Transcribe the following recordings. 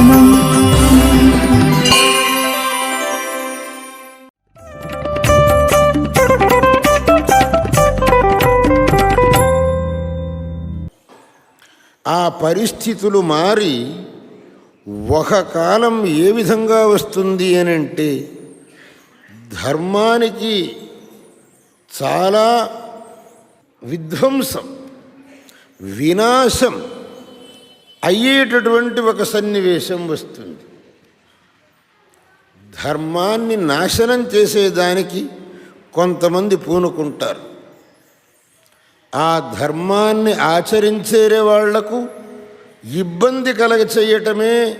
శరణం ఆ పరిస్థితులు మారి ఒక కాలం ఏ విధంగా వస్తుంది అని అంటే ధర్మానికి చాలా విధ్వంసం వినాశం అయ్యేటటువంటి ఒక సన్నివేశం వస్తుంది. ధర్మాన్ని నాశనం చేసేదానికి కొంతమంది పూనుకుంటారు. ఆ ధర్మాన్ని ఆచరించేరే వాళ్ళకు ఇబ్బంది కలగ చేయటమే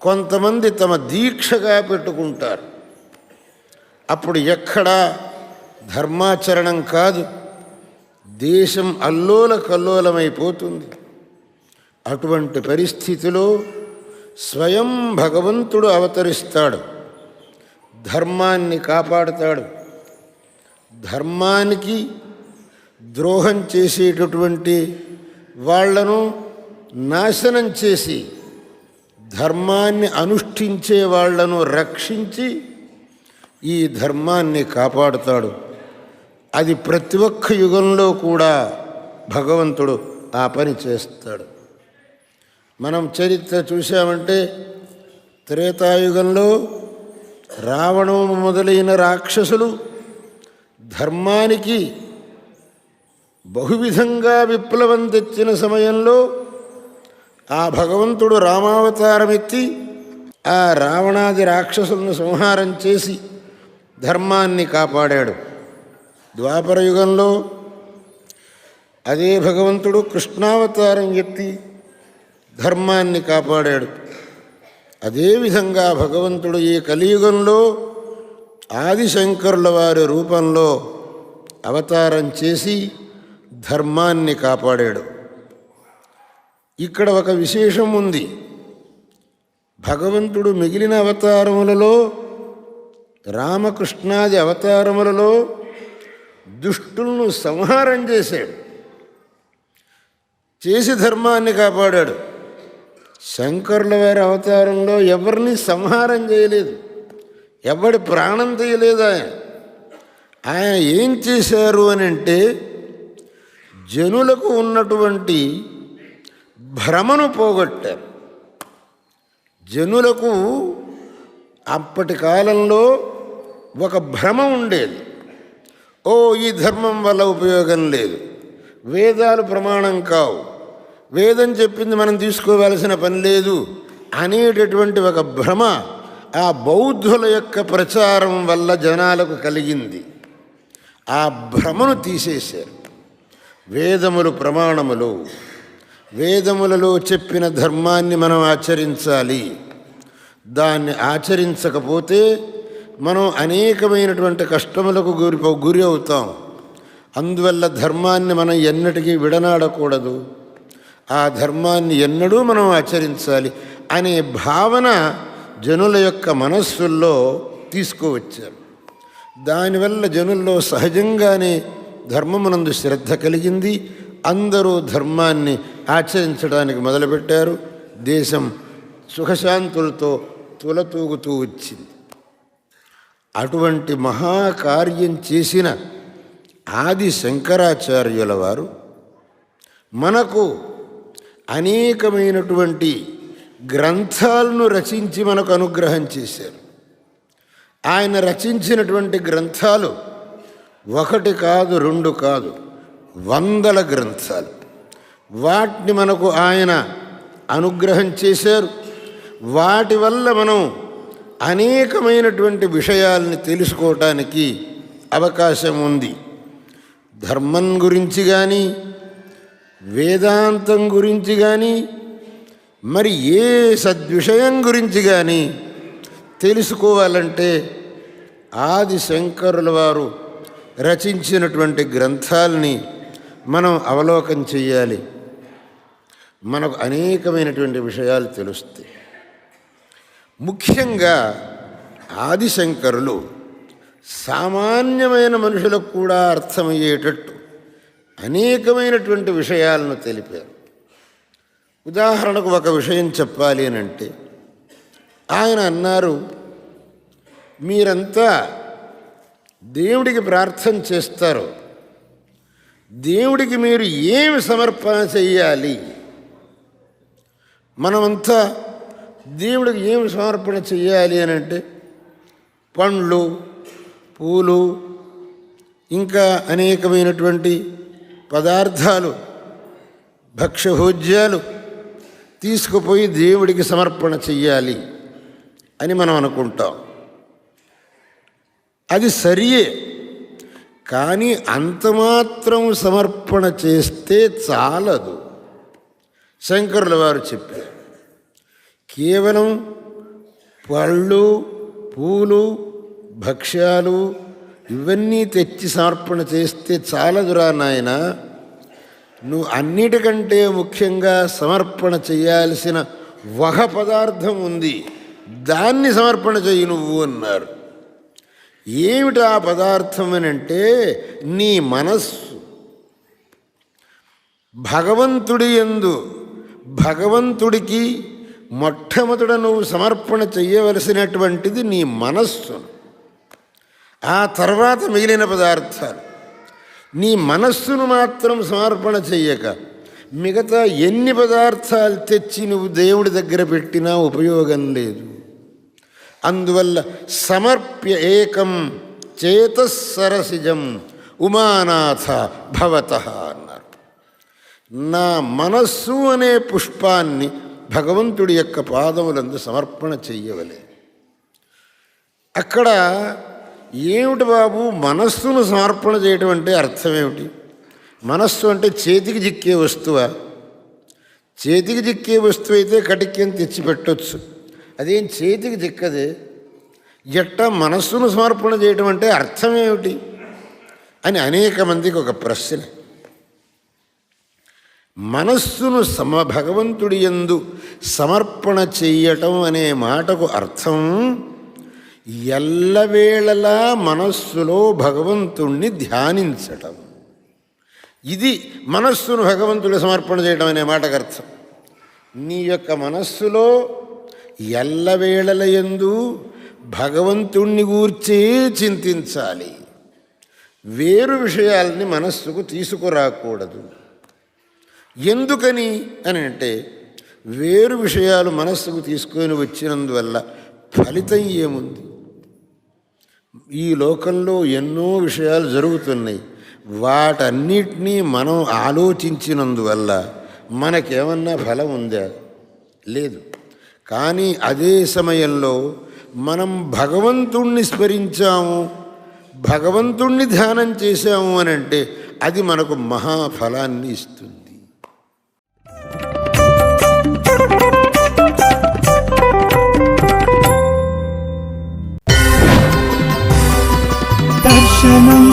కొంతమంది తమ దీక్షగా పెట్టుకుంటారు. అప్పుడు ఎక్కడా ధర్మాచరణం కాదు దేశం అల్లోల కల్లోలమైపోతుంది అటువంటి పరిస్థితిలో స్వయం భగవంతుడు అవతరిస్తాడు. ధర్మాన్ని కాపాడుతాడు. ధర్మానికి ద్రోహం చేసేటటువంటి వాళ్ళను నాశనం చేసి ధర్మాన్ని అనుష్ఠించే వాళ్ళను రక్షించి ఈ ధర్మాన్ని కాపాడుతాడు. అది ప్రతి ఒక్క యుగంలో కూడా భగవంతుడు ఆ పని చేస్తాడు. మనం చరిత్ర చూసామంటే త్రేతాయుగంలో రావణము మొదలైన రాక్షసులు ధర్మానికి బహువిధంగా విప్లవం తెచ్చిన సమయంలో ఆ భగవంతుడు రామావతారమెత్తి ఆ రావణాది రాక్షసులను సంహారం చేసి ధర్మాన్ని కాపాడాడు. ద్వాపర యుగంలో అదే భగవంతుడు కృష్ణావతారం ఎత్తి ధర్మాన్ని కాపాడాడు. అదేవిధంగా భగవంతుడు ఈ కలియుగంలో ఆదిశంకరుల వారి రూపంలో అవతారం చేసి ధర్మాన్ని కాపాడాడు. ఇక్కడ ఒక విశేషం ఉంది. భగవంతుడు మిగిలిన అవతారములలో రామకృష్ణాది అవతారములలో దుష్టులను సంహారం చేశాడు. చేసి ధర్మాన్ని కాపాడాడు. శంకరుల వారి అవతారంలో ఎవరిని సంహారం చేయలేదు. ఎవడి ప్రాణం తీయలేదు ఆయన. ఆయన ఏం చేశారు అని అంటే జనులకు ఉన్నటువంటి భ్రమను పోగొట్టారు. జనులకు అప్పటి కాలంలో ఒక భ్రమ ఉండేది. ఓ ఈ ధర్మం వల్ల ఉపయోగం లేదు. వేదాలు ప్రమాణం కావు. వేదం చెప్పింది మనం తీసుకోవాల్సిన పని లేదు అనేటటువంటి ఒక భ్రమ ఆ బౌద్ధుల యొక్క ప్రచారం వల్ల జనాలకు కలిగింది. ఆ భ్రమను తీసేశారు. వేదములు ప్రమాణములు. వేదములలో చెప్పిన ధర్మాన్ని మనం ఆచరించాలి. దాన్ని ఆచరించకపోతే మనం అనేకమైనటువంటి కష్టములకు గురి గురి అవుతాం. అందువల్ల ధర్మాన్ని మనం ఎన్నటికీ విడనాడకూడదు. ఆ ధర్మాన్ని ఎన్నడూ మనం ఆచరించాలి అనే భావన జనుల యొక్క మనస్సుల్లో తీసుకువచ్చారు. దానివల్ల జనుల్లో సహజంగానే ధర్మమునందు శ్రద్ధ కలిగింది. అందరూ ధర్మాన్ని ఆచరించడానికి మొదలుపెట్టారు. దేశం సుఖశాంతులతో తులతూగుతూ వచ్చింది. అటువంటి మహాకార్యం చేసిన ఆది శంకరాచార్యుల వారు మనకు అనేకమైనటువంటి గ్రంథాలను రచించి మనకు అనుగ్రహం చేశారు. ఆయన రచించినటువంటి గ్రంథాలు ఒకటి కాదు రెండు కాదు వందల గ్రంథాలు. వాటిని మనకు ఆయన అనుగ్రహం చేశారు. వాటి వల్ల మనం అనేకమైనటువంటి విషయాల్ని తెలుసుకోవటానికి అవకాశం ఉంది. ధర్మం గురించి కానీ వేదాంతం గురించి కానీ మరి ఏ సద్విషయం గురించి కానీ తెలుసుకోవాలంటే ఆది శంకరుల వారు రచించినటువంటి గ్రంథాలని మనం అవలోకం చేయాలి మనకు అనేకమైనటువంటి విషయాలు తెలుస్తాయి. ముఖ్యంగా ఆదిశంకరులు సామాన్యమైన మనుషులకు కూడా అర్థమయ్యేటట్టు అనేకమైనటువంటి విషయాలను తెలిపారు. ఉదాహరణకు ఒక విషయం చెప్పాలి అని అంటే ఆయన అన్నారు మీరంతా దేవుడికి ప్రార్థన చేస్తారు. దేవుడికి మీరు ఏమి సమర్పణ చెయ్యాలి? మనమంతా దేవుడికి ఏమి సమర్పణ చెయ్యాలి అని అంటే పండ్లు పూలు ఇంకా అనేకమైనటువంటి పదార్థాలు భక్ష్యభోజ్యాలు తీసుకుపోయి దేవుడికి సమర్పణ చెయ్యాలి అని మనం అనుకుంటాం. అది సరియే కానీ అంతమాత్రం సమర్పణ చేస్తే చాలదు. శంకరుల వారు చెప్పారు కేవలం పళ్ళు పూలు భక్ష్యాలు ఇవన్నీ తెచ్చి సమర్పణ చేస్తే చాలదురా నాయన. నువ్వు అన్నిటికంటే ముఖ్యంగా సమర్పణ చేయాల్సిన వహ పదార్థం ఉంది. దాన్ని సమర్పణ చెయ్యి నువ్వు అన్నారు. ఏమిటి ఆ పదార్థం అని అంటే నీ మనస్సు. భగవంతుడి ఎందు భగవంతుడికి మొట్టమొదట నువ్వు సమర్పణ చెయ్యవలసినటువంటిది నీ మనస్సు ఆ తర్వాత మిగిలిన పదార్థాలు. నీ మనస్సును మాత్రం సమర్పణ చెయ్యక మిగతా ఎన్ని పదార్థాలు తెచ్చి నువ్వు దేవుడి దగ్గర పెట్టినా ఉపయోగం లేదు. అందువల్ల సమర్ప్య ఏకం చేతసరసిజం ఉమానాథ భవత అన్నారు. నా మనస్సు అనే పుష్పాన్ని భగవంతుడి యొక్క పాదములందు సమర్పణ చెయ్యవలే. అక్కడ ఏమిటి బాబు? మనస్సును సమర్పణ చేయటం అంటే అర్థం ఏమిటి? మనస్సు అంటే చేతికి చిక్కే వస్తువా? చేతికి చిక్కే వస్తువు అయితే కటిక్యం తెచ్చిపెట్టవచ్చు అదేం చేతికి చిక్కదే ఎట్ట మనస్సును సమర్పణ చేయటం అంటే అర్థం ఏమిటి? అని అనేక మందికి ఒక ప్రశ్న. మనస్సును సమ భగవంతుడి యందు సమర్పణ చెయ్యటం అనే మాటకు అర్థం ఎల్లవేళలా మనస్సులో భగవంతుణ్ణి ధ్యానించటం. ఇది మనస్సును భగవంతుడు సమర్పణ చేయడం అనే మాటకు అర్థం. నీ యొక్క మనస్సులో ఎల్లవేళల యందు భగవంతుణ్ణి గూర్చే చింతించాలి. వేరు విషయాల్ని మనస్సుకు తీసుకురాకూడదు. ఎందుకని అని అంటే వేరు విషయాలు మనస్సుకు తీసుకొని వచ్చినందువల్ల ఫలితం ఏముంది? ఈ లోకంలో ఎన్నో విషయాలు జరుగుతున్నాయి. వాటన్నిటినీ మనం ఆలోచించినందువల్ల మనకేమన్నా ఫలం ఉందా? లేదు. కానీ అదే సమయంలో మనం భగవంతుణ్ణి స్మరించాము భగవంతుణ్ణి ధ్యానం చేశాము అని అంటే అది మనకు మహాఫలాన్ని ఇస్తుంది. Tanam